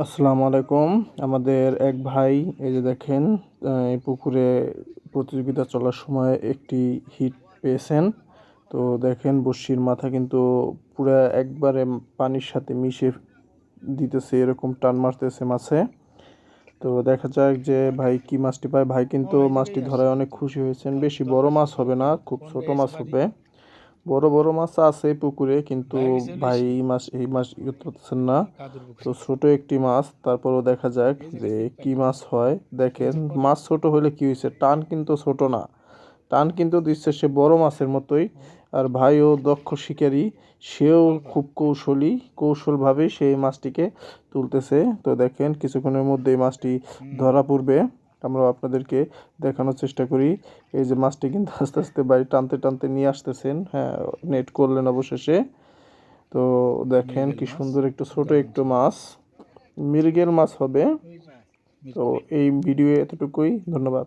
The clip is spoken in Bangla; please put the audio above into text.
আসসালামু আলাইকুম। আমাদের এক ভাই এই যে দেখেন এই পুকুরে প্রতিযোগিতা চলার সময় একটি হিট পেয়েছেন। তো দেখেন বড়শির মাথা কিন্তু পুরো একবারে পানির সাথে মিশে দিতেছে এরকম টান মারতেছে মাছে। তো দেখা যাক যে ভাই কি মাছটি পায়। ভাই কিন্তু মাছটি ধরায় অনেক খুশি হয়েছেন। বেশি বড় মাছ হবে না খুব ছোট মাছ হবে। বড় বড় মাছ আছে পুকুরে কিন্তু ভাই এই মাছ এই মাছ ইয়ে করতেছেন না। তো ছোট একটি মাছ তারপরও দেখা যাক যে কি মাছ হয়। দেখেন মাছ ছোট হলে কি হয়েছে? টান কিন্তু ছোট না। টান কিন্তু দিচ্ছে সে বড় মাছের মতোই। আর ভাইও দক্ষ শিকারী সেও খুব কৌশলী কৌশলভাবে সেই মাছটিকে তুলতেছে। তো দেখেন কিছুক্ষণের মধ্যে এই মাছটি ধরা পড়বে। আমরা আপনাদেরকে দেখানোর চেষ্টা করি। এই যে মাছটি কিন্তু আস্তে আস্তে বাড়ি টানতে টানতে নিয়ে আসতেছেন। হ্যাঁ নেট করলেন অবশেষে। তো দেখেন কি সুন্দর একটু ছোট একটু মাছ। মৃগেল মাছ হবে। তো এই ভিডিও এতটুকুই। ধন্যবাদ।